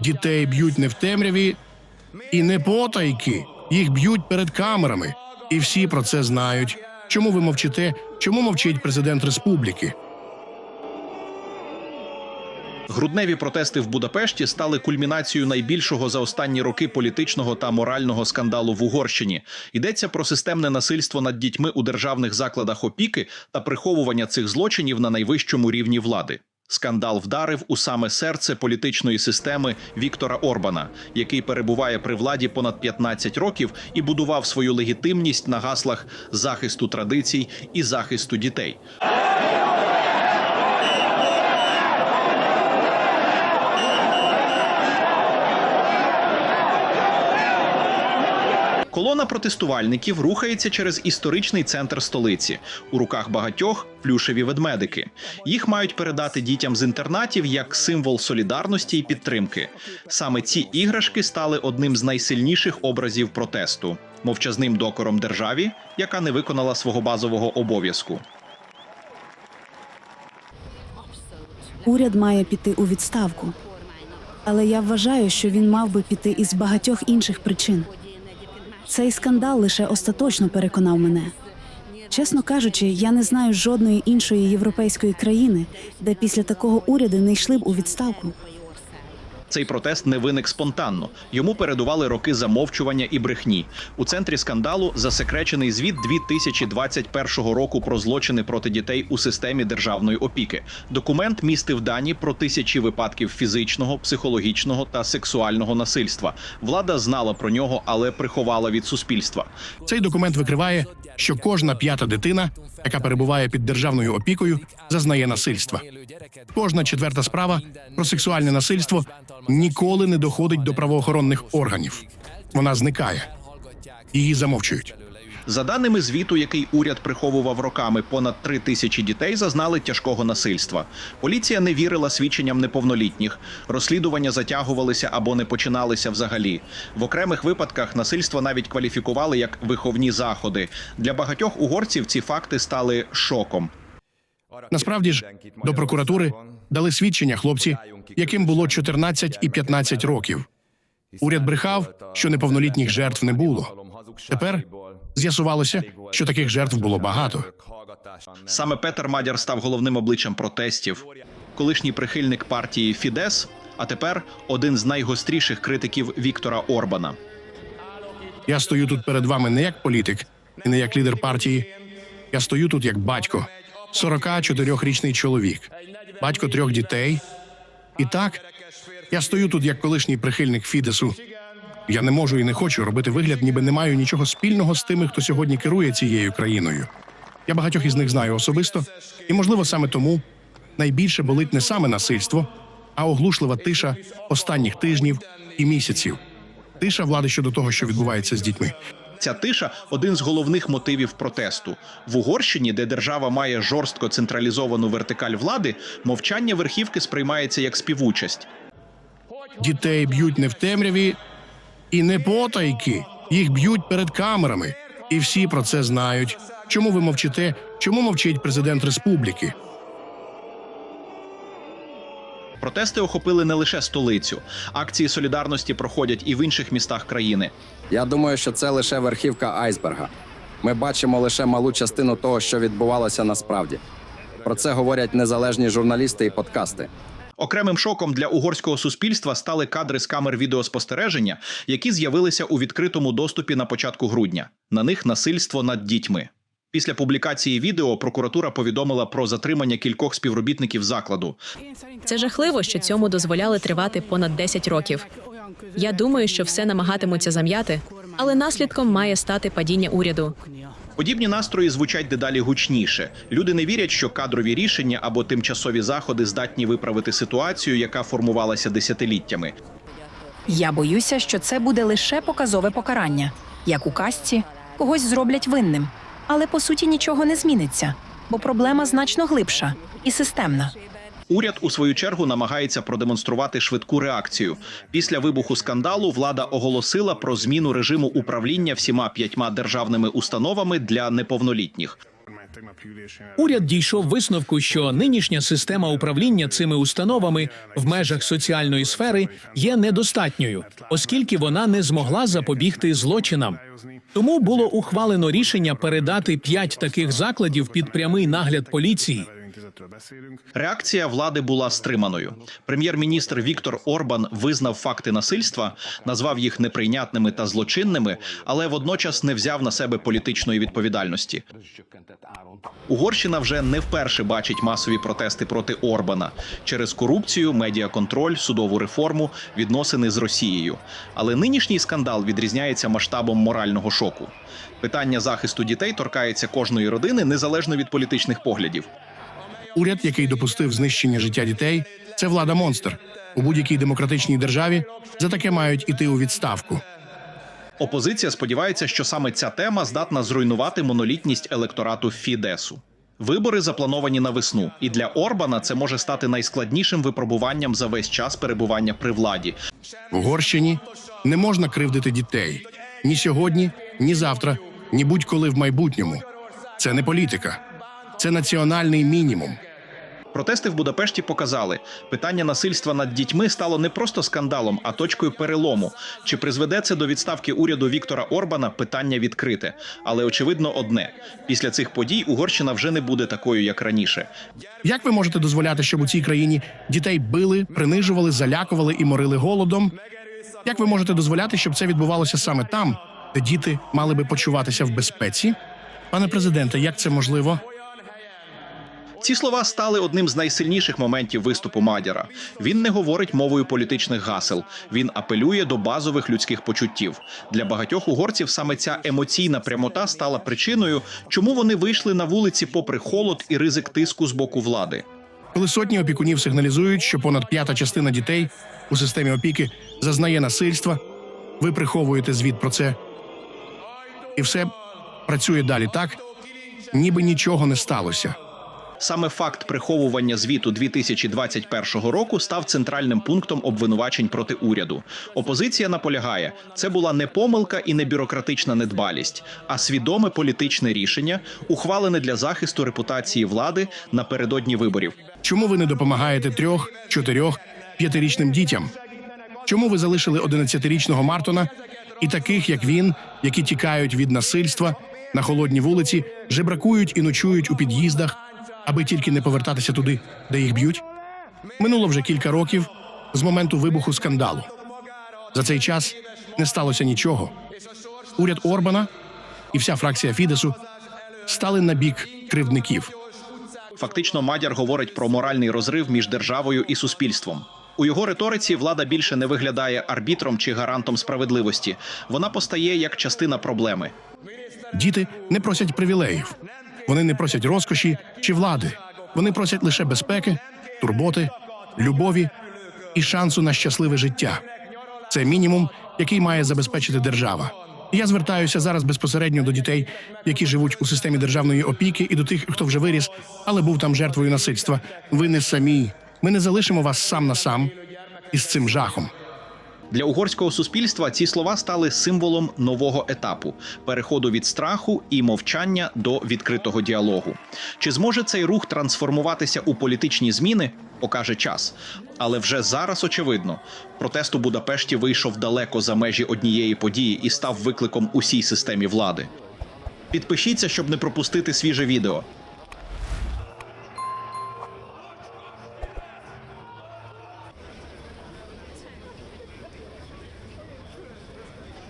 Дітей б'ють не в темряві і не потайки. Їх б'ють перед камерами. І всі про це знають. Чому ви мовчите? Чому мовчить президент республіки? Грудневі протести в Будапешті стали кульмінацією найбільшого за останні роки політичного та морального скандалу в Угорщині. Йдеться про системне насильство над дітьми у державних закладах опіки та приховування цих злочинів на найвищому рівні влади. Скандал вдарив у саме серце політичної системи Віктора Орбана, який перебуває при владі понад 15 років і будував свою легітимність на гаслах захисту традицій і захисту дітей. Колона протестувальників рухається через історичний центр столиці. У руках багатьох плюшеві ведмедики. Їх мають передати дітям з інтернатів як символ солідарності і підтримки. Саме ці іграшки стали одним з найсильніших образів протесту, мовчазним докором державі, яка не виконала свого базового обов'язку. Уряд має піти у відставку. Але я вважаю, що він мав би піти із багатьох інших причин. Цей скандал лише остаточно переконав мене. Чесно кажучи, я не знаю жодної іншої європейської країни, де після такого уряду не йшли б у відставку. Цей протест не виник спонтанно. Йому передували роки замовчування і брехні. У центрі скандалу засекречений звіт 2021 року про злочини проти дітей у системі державної опіки. Документ містив дані про тисячі випадків фізичного, психологічного та сексуального насильства. Влада знала про нього, але приховала від суспільства. Цей документ викриває, що кожна п'ята дитина, яка перебуває під державною опікою, зазнає насильства. Кожна четверта справа про сексуальне насильство ніколи не доходить до правоохоронних органів. Вона зникає. Її замовчують. За даними звіту, який уряд приховував роками, понад три тисячі дітей зазнали тяжкого насильства. Поліція не вірила свідченням неповнолітніх. Розслідування затягувалися або не починалися взагалі. В окремих випадках насильство навіть кваліфікували як виховні заходи. Для багатьох угорців ці факти стали шоком. Насправді ж до прокуратури дали свідчення хлопці, яким було 14 і 15 років. Уряд брехав, що неповнолітніх жертв не було. Тепер з'ясувалося, що таких жертв було багато. Саме Петер Мадяр став головним обличчям протестів. Колишній прихильник партії Фідес, а тепер один з найгостріших критиків Віктора Орбана. Я стою тут перед вами не як політик і не як лідер партії. Я стою тут як батько, 44-річний чоловік, батько трьох дітей. І так, я стою тут як колишній прихильник Фідесу. Я не можу і не хочу робити вигляд, ніби не маю нічого спільного з тими, хто сьогодні керує цією країною. Я багатьох із них знаю особисто, і, можливо, саме тому найбільше болить не саме насильство, а оглушлива тиша останніх тижнів і місяців. Тиша влади щодо того, що відбувається з дітьми. Ця тиша один з головних мотивів протесту в Угорщині, де держава має жорстко централізовану вертикаль влади, мовчання верхівки сприймається як співучасть. Дітей б'ють не в темряві і не потайки. Їх б'ють перед камерами. І всі про це знають. Чому ви мовчите? Чому мовчить президент республіки? Протести охопили не лише столицю. Акції солідарності проходять і в інших містах країни. Я думаю, що це лише верхівка айсберга. Ми бачимо лише малу частину того, що відбувалося насправді. Про це говорять незалежні журналісти і подкасти. Окремим шоком для угорського суспільства стали кадри з камер відеоспостереження, які з'явилися у відкритому доступі на початку грудня. На них насильство над дітьми. Після публікації відео прокуратура повідомила про затримання кількох співробітників закладу. Це жахливо, що цьому дозволяли тривати понад 10 років. Я думаю, що все намагатимуться зам'яти, але наслідком має стати падіння уряду. Подібні настрої звучать дедалі гучніше. Люди не вірять, що кадрові рішення або тимчасові заходи здатні виправити ситуацію, яка формувалася десятиліттями. Я боюся, що це буде лише показове покарання. Як у казці, когось зроблять винним. Але по суті нічого не зміниться, бо проблема значно глибша і системна. Уряд у свою чергу намагається продемонструвати швидку реакцію. Після вибуху скандалу влада оголосила про зміну режиму управління всіма п'ятьма державними установами для неповнолітніх. Уряд дійшов висновку, що нинішня система управління цими установами в межах соціальної сфери є недостатньою, оскільки вона не змогла запобігти злочинам. Тому було ухвалено рішення передати п'ять таких закладів під прямий нагляд поліції. Реакція влади була стриманою. Прем'єр-міністр Віктор Орбан визнав факти насильства, назвав їх неприйнятними та злочинними, але водночас не взяв на себе політичної відповідальності. Угорщина вже не вперше бачить масові протести проти Орбана через корупцію, медіаконтроль, судову реформу, відносини з Росією. Але нинішній скандал відрізняється масштабом морального шоку. Питання захисту дітей торкається кожної родини незалежно від політичних поглядів. Уряд, який допустив знищення життя дітей, це влада монстр. У будь-якій демократичній державі за таке мають іти у відставку. Опозиція сподівається, що саме ця тема здатна зруйнувати монолітність електорату Фідесу. Вибори заплановані на весну, і для Орбана це може стати найскладнішим випробуванням за весь час перебування при владі. В Угорщині не можна кривдити дітей ні сьогодні, ні завтра, ні будь-коли в майбутньому. Це не політика, це національний мінімум. Протести в Будапешті показали, питання насильства над дітьми стало не просто скандалом, а точкою перелому. Чи призведе це до відставки уряду Віктора Орбана? Питання відкрите. Але очевидно одне: після цих подій Угорщина вже не буде такою, як раніше. Як ви можете дозволяти, щоб у цій країні дітей били, принижували, залякували і морили голодом? Як ви можете дозволяти, щоб це відбувалося саме там, де діти мали би почуватися в безпеці? Пане президенте, як це можливо? Ці слова стали одним з найсильніших моментів виступу Мадяра. Він не говорить мовою політичних гасел. Він апелює до базових людських почуттів. Для багатьох угорців саме ця емоційна прямота стала причиною, чому вони вийшли на вулиці, попри холод і ризик тиску з боку влади. Коли сотні опікунів сигналізують, що понад п'ята частина дітей у системі опіки зазнає насильства, ви приховуєте звіт про це. І все працює далі так, ніби нічого не сталося. Саме факт приховування звіту 2021 року став центральним пунктом обвинувачень проти уряду. Опозиція наполягає, це була не помилка і не бюрократична недбалість, а свідоме політичне рішення, ухвалене для захисту репутації влади напередодні виборів. Чому ви не допомагаєте трьох, чотирьох, п'ятирічним дітям? Чому ви залишили 11-річного Мартона і таких, як він, які тікають від насильства на холодній вулиці, жебракують і ночують у під'їздах, аби тільки не повертатися туди, де їх б'ють? Минуло вже кілька років з моменту вибуху скандалу. За цей час не сталося нічого. Уряд Орбана і вся фракція Фідесу стали на бік кривдників. Фактично, Мадяр говорить про моральний розрив між державою і суспільством. У його риториці влада більше не виглядає арбітром чи гарантом справедливості. Вона постає як частина проблеми. Діти не просять привілеїв, вони не просять розкоші чи влади. Вони просять лише безпеки, турботи, любові і шансу на щасливе життя. Це мінімум, який має забезпечити держава. Я звертаюся зараз безпосередньо до дітей, які живуть у системі державної опіки, і до тих, хто вже виріс, але був там жертвою насильства. Ви не самі. Ми не залишимо вас сам на сам із цим жахом. Для угорського суспільства ці слова стали символом нового етапу переходу від страху і мовчання до відкритого діалогу. Чи зможе цей рух трансформуватися у політичні зміни? Покаже час. Але вже зараз очевидно, протест у Будапешті вийшов далеко за межі однієї події і став викликом усій системі влади. Підпишіться, щоб не пропустити свіже відео.